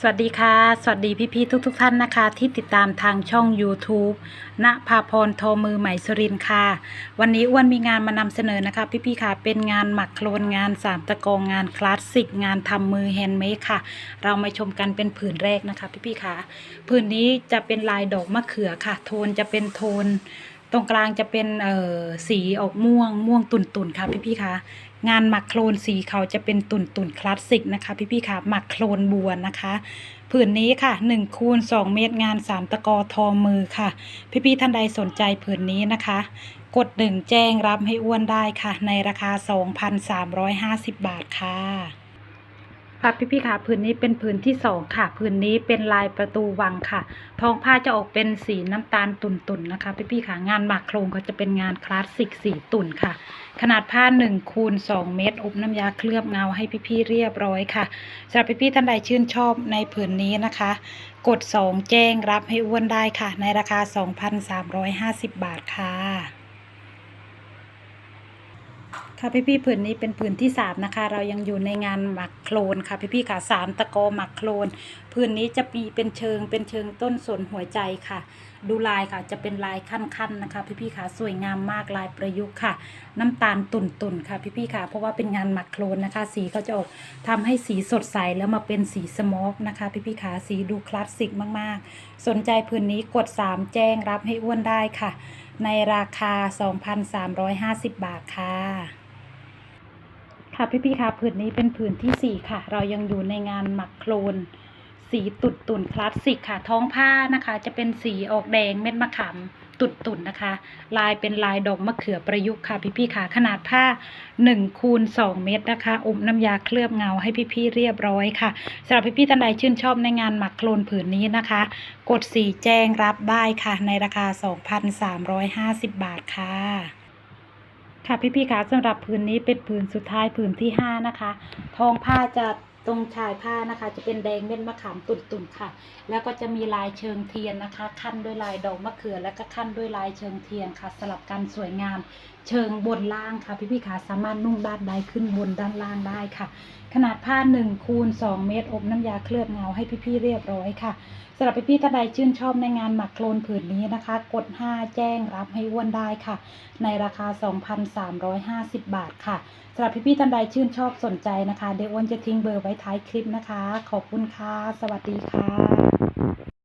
สวัสดีค่ะ สวัสดีพี่ๆทุกๆทท่านนะคะ ที่ติดตามทางช่อง YouTube ณภาพรโทมือใหม่สุรินค่ะ วันนี้อ้วนมีงานมานำเสนอนะคะ พี่ๆค่ะ เป็นงานหมักโคลนงานสามตะกองงานคลาสสิกงานทำมือแฮนด์เมดค่ะ เรามาชมกันเป็นผืนแรกนะคะ พี่ๆค่ะ ผืนนี้จะเป็นลายดอกมะเขือค่ะ โทนจะเป็นโทน ตรงกลางจะเป็นเอ่อสีออกม่วงม่วงตุ่นๆค่ะพี่ๆค่ะงานหมักโคลนสีเขาจะเป็นตุ่นตุ่นคลาสสิกนะคะพี่ๆค่ะหมักโคลนบัวนะคะผืนนี้ค่ะ1คูณ2เมตรงาน 3 ตะกอทอมือค่ะ พี่ๆท่านใดสนใจผืนนี้นะคะ กดหนึ่งแจ้งรับให้อ้วนได้ค่ะ ในราคา 2,350 บาทค่ะ ค่ะพี่ๆค่ะผืนนี้เป็นผืนที่สองค่ะผืนนี้เป็นลายประตูวังค่ะท้องผ้าจะออกเป็นสีน้ำตาลตุ่นๆนะคะ พี่ๆค่ะงานหมักโครงเขาจะเป็นงานคลาสสิกสีตุ่นค่ะ ขนาดผ้า1คูณ2เมตรอบน้ำยาเคลือบเงาให้พี่ๆเรียบร้อยค่ะสำหรับพี่ๆท่านใดชื่นชอบในผืนนี้นะคะ กด 2 แจ้งรับให้อ้วนได้ค่ะ ในราคา 2,350 บาทค่ะ ค่ะพี่ๆผืนนี้เป็นผืนที่3นะคะ เรายังอยู่ในงานหมักโคลนค่ะพี่ๆค่ะสามตะกอหมักโคลนผืนนี้จะมีเป็นเชิงเป็นเชิงต้นสนหัวใจค่ะ ดูลายค่ะจะเป็นลายขั้นๆนะคะ พี่ๆค่ะสวยงามมากลายประยุกต์ค่ะ น้ำตาลตุ่นๆค่ะ พี่ๆค่ะ เพราะว่าเป็นงานหมักโคลนนะคะ สีก็จะออกทำให้สีสดใสแล้วมาเป็นสีสโมกนะคะ พี่ๆค่ะสีดูคลาสสิกมากๆ สนใจผืนนี้กด 3 แจ้งรับให้อ้วนได้ค่ะ ในราคา 2,350 บาทค่ะ ค่ะพี่พี่คะผืนนี้เป็นผืนที่สี่ค่ะ เรายังอยู่ในงานหมักโคลน สีตุ่นตุ่นคลาสสิกค่ะ ท้องผ้านะคะ จะเป็นสีออกแดงเม็ดมะขามตุ่นตุ่นนะคะ ลายเป็นลายดอกมะเขือประยุกต์ค่ะ พี่พี่ค่ะขนาดผ้า1คูณ2เมตรนะคะอมน้ำยาเคลือบเงาให้พี่พี่เรียบร้อยค่ะสำหรับพี่พี่ท่านใดชื่นชอบในงานหมักโคลนผืนนี้นะคะ กดสีแจ้งรับได้ค่ะ ในราคา 2,350 บาทค่ะ ค่ะพี่พี่ๆคะสำหรับผืนนี้เป็นผืนสุดท้ายผืนที่ห้านะคะ ทองผ้าจะ ตรงชายผ้านะคะ จะเป็นแดงเม็ดมะขามตุ่นๆค่ะ แล้วก็จะมีลายเชิงเทียนนะคะ ขั้นด้วยลายดอกมะเขือ แล้วก็ขั้นด้วยลายเชิงเทียนค่ะ สลับกันสวยงาม เชิงบนล่างค่ะ พี่พี่ๆคะสามารถนุ่งด้านใดขึ้นบนด้านล่างได้ค่ะ ขนาดผ้า1คูณ2เมตรอบน้ำยาเคลือบเงาให้พี่พี่ๆเรียบร้อยค่ะสำหรับพี่พี่ๆท่านใดชื่นชอบในงานหมักโคลนผืนนี้นะคะ กด 5 แจ้งรับให้อ้วนได้ค่ะ ในราคา 2,350 บาทค่ะสำหรับพี่ๆท่านใดชื่นชอบสนใจนะคะเดี๋ยวอ้วนจะทิ้งเบอร์ไว้ท้ายคลิปนะคะ ขอบคุณค่ะ สวัสดีค่ะ